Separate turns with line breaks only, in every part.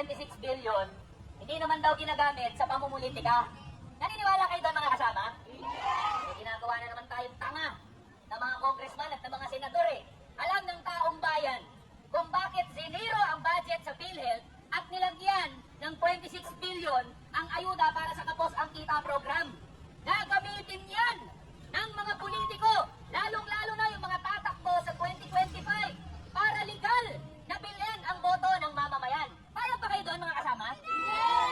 backup daw na 26 billion, hindi naman daw ginagamit sa pamumulitika. Naniniwala kayo doon mga kasama? Eh, ginagawa na naman tayong tanga ng mga congressman at ng mga senador eh. Alam ng taong bayan kung bakit ziniro ang budget sa PhilHealth at nilagyan ng 26 billion ang ayuda para sa kapos ang kita program. Gagamitin yan ng mga politiko, lalong-lalo na yung mga tatakbo sa 2025 para legal na bilhin ang boto ng mamamayan. Kaya pa kayo doon mga kasama? Hindi!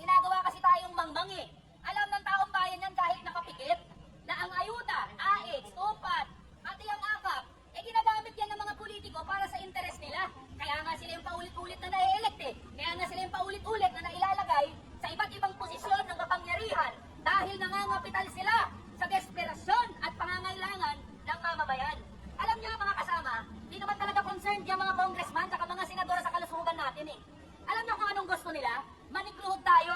Ginagawa kasi tayong mangmangi. Alam ng taong bayan yan kahit nakapikit na ang ayuda, AX, tupat, pati ang akap, eh ginagamit yan ng mga politiko para sa interes nila. Kaya nga sila yung paulit-ulit na nai-elect eh. Kaya nga sila yung paulit-ulit na nailalagay sa iba't ibang posisyon ng kapangyarihan dahil nangangapital sila sa desperasyon at pangangailangan ng mamamayan. Alam niyo mga kasama, di naman talaga concerned yung mga congressman at mga senador sa kalusugan natin eh. Alam niyo kung anong gusto nila? Manikluhod tayo,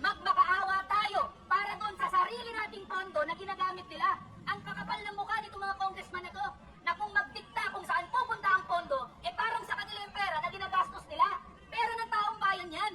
magmakaawa tayo para doon sa sarili nating pondo na ginagamit nila. Ang kakapal ng mukha nitong mga congressman na to, na kung magdikta kung saan pupunta ang pondo, eh parang sa kanila yung pera na ginagastos nila. Pera ng taong bayan yan.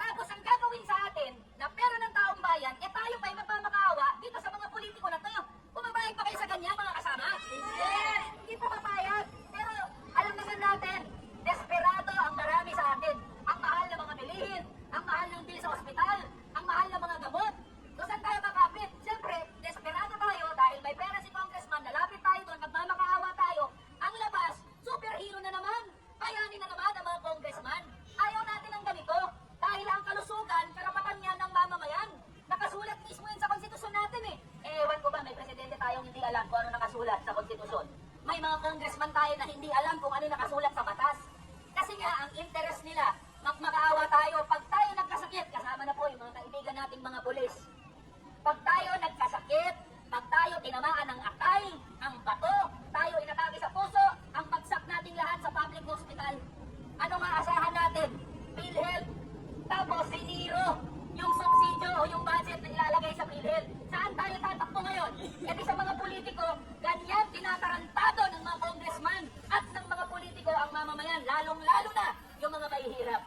Tapos ang gagawin sa atin na pera ng taong bayan, eh tayo pa yung magmamakaawa dito sa mga politiko na to. Pumabayag pa kayo sa ganyan mga kasama? Hindi! Hindi pa papayag. Pero alam naman natin, desperado ang marami sa atin. Ang mahal ng mga bilihin, ang mahal ng bill sa ospital, ang mahal ng mga gamot. So saan tayo makapit? Siyempre, desperado tayo dahil may pera si congressman, nalapit tayo doon, magmamakaawa tayo. Ang labas, superhero na naman. Bayanin na naman ang mga congressman. Ayaw natin ng ganito. Dahil ang kalusugan, karapatan niya ng mamamayan. Nakasulat mismo yun sa konstitusyon natin eh. Eh, ewan ko ba, may presidente tayong hindi alam kung ano nakasulat sa konstitusyon. May mga congressman tayo na hindi alam kung ano nakasulat sa batas. Kasi nga, ang interest nila, magmakaawa tayo. Pag tayo nagkasakit, kasama na po yung mga kaibigan nating mga pulis. Pag tayo nagkasakit, pag tayo tinamaan ng atay, lalong-lalo na yung mga mahihirap.